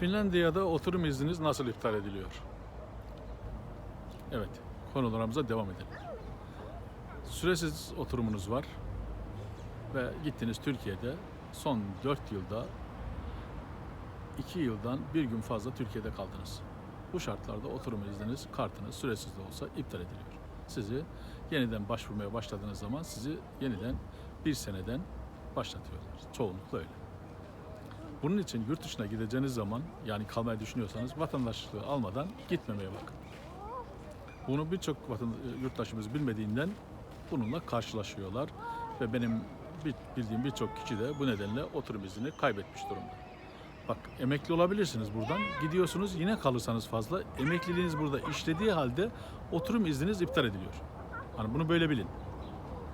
Finlandiya'da oturum izniniz nasıl iptal ediliyor? Evet, konularımıza devam edelim. Süresiz oturumunuz var ve gittiniz Türkiye'de son 4 yılda 2 yıldan bir gün fazla Türkiye'de kaldınız. Bu şartlarda oturum izniniz, kartınız süresiz de olsa iptal ediliyor. Sizi yeniden başvurmaya başladığınız zaman sizi yeniden bir seneden başlatıyorlar. Çoğunlukla öyle. Bunun için yurt dışına gideceğiniz zaman yani kalmayı düşünüyorsanız vatandaşlığı almadan gitmemeye bakın. Bunu birçok vatan, yurttaşımız bilmediğinden bununla karşılaşıyorlar ve benim bildiğim birçok kişi de bu nedenle oturum iznini kaybetmiş durumda. Bak emekli olabilirsiniz buradan. Gidiyorsunuz yine kalırsanız fazla emekliliğiniz burada işlediği halde oturum izniniz iptal ediliyor. Hani bunu böyle bilin.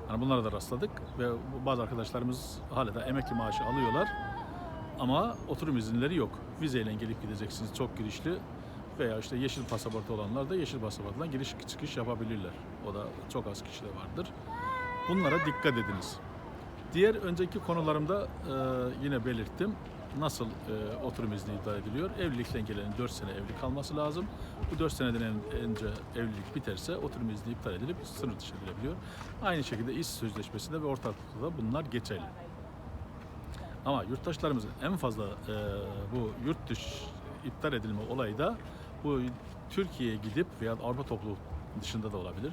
Hani bunlara da rastladık ve bazı arkadaşlarımız hala da emekli maaşı alıyorlar. Ama oturum izinleri yok. Vizeyle gelip gideceksiniz çok girişli veya işte yeşil pasaportu olanlar da yeşil pasaportla giriş çıkış yapabilirler. O da çok az kişide vardır. Bunlara dikkat ediniz. Diğer önceki konularımda e, yine belirttim. Nasıl e, oturum izni iptal ediliyor? Evlilikten gelenin 4 sene evli kalması lazım. Bu 4 seneden en- önce evlilik biterse oturum izni iptal edilip sınır dışı edilebiliyor. Aynı şekilde iş sözleşmesinde ve ortaklıkta da bunlar geçerli. Ama yurttaşlarımızın en fazla e, bu yurt dışı iptal edilme olayı da bu Türkiye'ye gidip veya Avrupa topluluğu dışında da olabilir.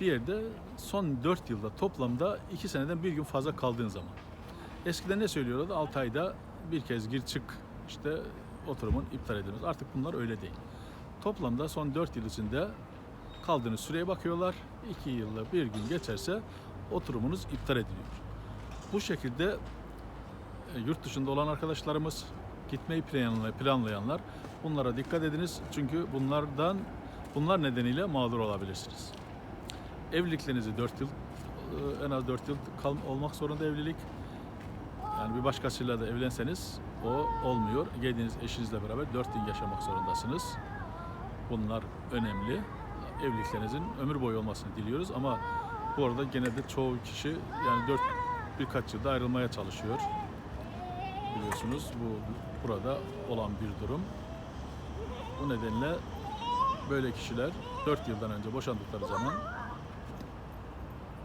Bir yerde son 4 yılda toplamda 2 seneden bir gün fazla kaldığın zaman. Eskiden ne söylüyorlardı? 6 ayda bir kez gir çık işte oturumun iptal edilmez. Artık bunlar öyle değil. Toplamda son 4 yıl içinde kaldığınız süreye bakıyorlar. 2 yılda bir gün geçerse oturumunuz iptal ediliyor. Bu şekilde yurt dışında olan arkadaşlarımız, gitmeyi planlay- planlayanlar bunlara dikkat ediniz. Çünkü bunlardan bunlar nedeniyle mağdur olabilirsiniz. Evliliklerinizi 4 yıl e, en az 4 yıl kal olmak zorunda evlilik. Yani bir başkasıyla da evlenseniz o olmuyor. Geldiğiniz eşinizle beraber 4 yıl yaşamak zorundasınız. Bunlar önemli. Evliliklerinizin ömür boyu olmasını diliyoruz ama bu arada genelde çoğu kişi yani 4 birkaç yılda ayrılmaya çalışıyor biliyorsunuz. Bu burada olan bir durum. Bu nedenle böyle kişiler 4 yıldan önce boşandıkları zaman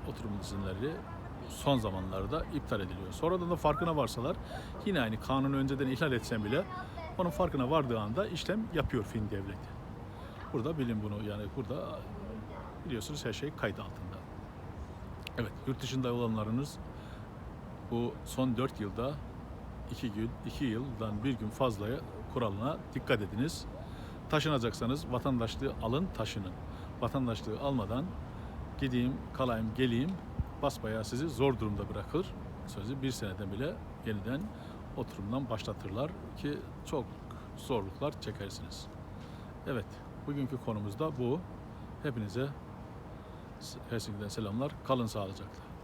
oturum izinleri son zamanlarda iptal ediliyor. Sonradan da farkına varsalar yine aynı kanunu önceden ihlal etsen bile onun farkına vardığı anda işlem yapıyor Fin devleti. Burada bilin bunu yani burada biliyorsunuz her şey kayıt altında. Evet yurt dışında olanlarınız bu son 4 yılda 2 gün, 2 yıldan bir gün fazlaya kuralına dikkat ediniz. Taşınacaksanız vatandaşlığı alın, taşının. Vatandaşlığı almadan gideyim, kalayım, geleyim basbayağı sizi zor durumda bırakır. Sözü bir seneden bile yeniden oturumdan başlatırlar ki çok zorluklar çekersiniz. Evet, bugünkü konumuz da bu. Hepinize Helsinki'den selamlar. Kalın sağlıcakla.